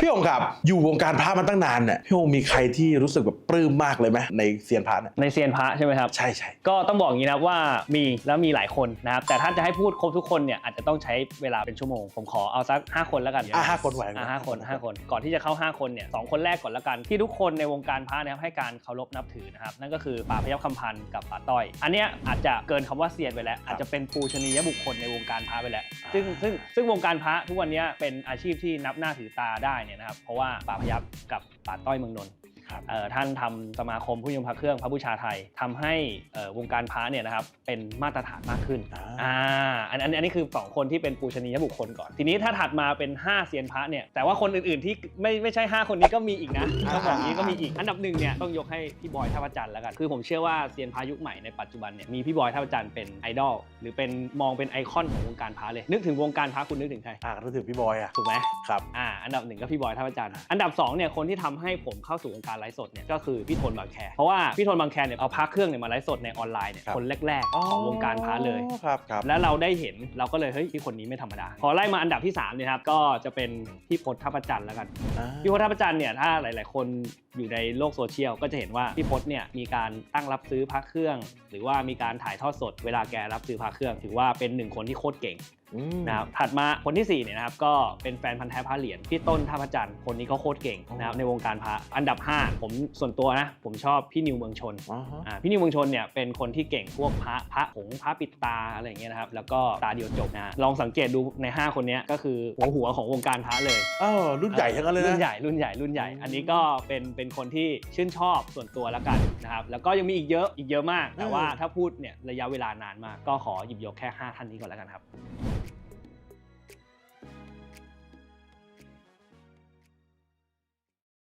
พี่องค์ครับ อยู่วงการพระมาตั้งนานเนี่ยพี่องค์มีใครที่รู้สึกแบบปลื้มมากเลยไหมในเซียนพระเนี่ยในเซียนพระใช่ไหมครับ ใช่ใช่ก็ต้องบอกอย่างนี้นะครับว่ามีแล้วมีหลายคนนะครับแต่ถ้าจะให้พูดครบทุกคนเนี่ยอาจจะต้องใช้เวลาเป็นชั่วโมง ผมขอเอาสัก 5 คนแล้วกันอะห้าคนไหวไหมอะห้าคนห้าคน ก่อนที่จะเข้า 5 คนเนี่ยสองคนแรกก่อนแล้วกันที่ทุกคนในวงการพระนะครับให้การเคารพนับถือนะครับนั่นก็คือป่าพยัคฆ์คำพันธ์กับป่าต้อย อันเนี้ยอาจจะเกินคำว่าเซียนไปแล้ว อาจจะเป็นปูชนียบุคคลในวงการพระไปแล้ว ซึ่งซึ่งซึ่งวงการพระทุกวันเนี้ยเป็นอาชีพที่นับหน้าถือตาได้เนี่ยนะครับเพราะว่าป่าพยับกับป่าต้อยเมืองนนท์ ท่านทำสมาคมผู้นิยมพระเครื่องพระบูชาไทยทำให้เอ่อวงการพระเนี่ยนะครับเป็นมาตรฐานมากขึ้นอ่าอ่าอันอันอันนี้คือ 2 คนที่เป็นปูชนียบุคคลก่อน ทีนี้ถ้าถัดมาเป็น 5เซียนพระเนี่ยแต่ว่าคนอื่นๆที่ไม่ไม่ใช่ 5 คนนี้ก็มีอีกนะต้องบอกอย่างนี้ก็มีอีกอันดับหนึ่งเนี่ยต้องยกให้พี่บอยท่าพระจันทร์แล้วกันคือผมเชื่อว่าเซียนพระยุคใหม่ในปัจจุบันเนี่ยมีพี่บอยท่าพระจันทร์เป็นไอดอลหรือเป็นมองเป็นไอคอนของวงการพระเลย นึกถึงวงการพระคุณนึกถึงใครอะรู้สึกพี่บอยอะถูกไหมครับอ่าอันดับหนึ่งก็พี่บอยท่าพระจันทร์อันดับ2เนี่ยคนที่ทำให้ผมเข้าสู่วงการไลฟ์สดเนี่ยก็คือพี่โทนบางแคเพราะว่าพี่โทนบางแคเนี่ยเอาพระเครื่องเนี่ยมาไลฟ์สดในออนไลน์เนี่ยครับ คนแรกๆของวงการพระเลยอ๋อครับครับแล้วเราได้เห็นเราก็เลยเฮ้ยพี่คนนี้ไม่ธรรมดา พอไล่มาอันดับที่3เนี่ยครับก็จะเป็นพี่พศท่าประจันทร์แล้วกัน อ่า พี่พศท่าประจันทร์เนี่ยถ้าหลาย ๆ คนอยู่ในโลกโซเชียลก็จะเห็นว่าพี่พศเนี่ยมีการตั้งรับซื้อพระเครื่อง หรือว่ามีการถ่ายทอดสดเวลาแกรับซื้อพระเครื่อง ถือว่าเป็นหนึ่งคนที่โคตรเก่งอืม นะครับถัดมาคนที่4เนี่ยนะครับก็เป็นแฟนพันธ์แท้พระเหรียญพี่ต้นท่าพระจันทร์คนนี้เขาโคตรเก่งนะครับในวงการพระอันดับ 5 ผมส่วนตัวนะผมชอบพี่นิวเมืองชนอ๋อฮะอ่าพี่นิวเมืองชนเนี่ยเป็นคนที่เก่งพวกพระพระผงพระปิดตาอะไรอย่างเงี้ยนะครับแล้วก็ตาเดียวจบนะฮะลองสังเกตดูใน 5 คนเนี้ยก็คือหัวหัวของวงการพระเลยเออรุ่นใหญ่ทั้งนั้นเลยนะรุ่นใหญ่รุ่นใหญ่รุ่นใหญ่อืมอันนี้ก็เป็นเป็นคนที่ชื่นชอบส่วนตัวแล้วกันนะครับแล้วก็ยังมีอีกเยอะอีกเยอะมาก แต่ว่าถ้าพูดเนี่ยระยะเวลานานมากก็ขอหยิบยกแค่ 5 ท่านนี้ก่อนแล้วกันครับ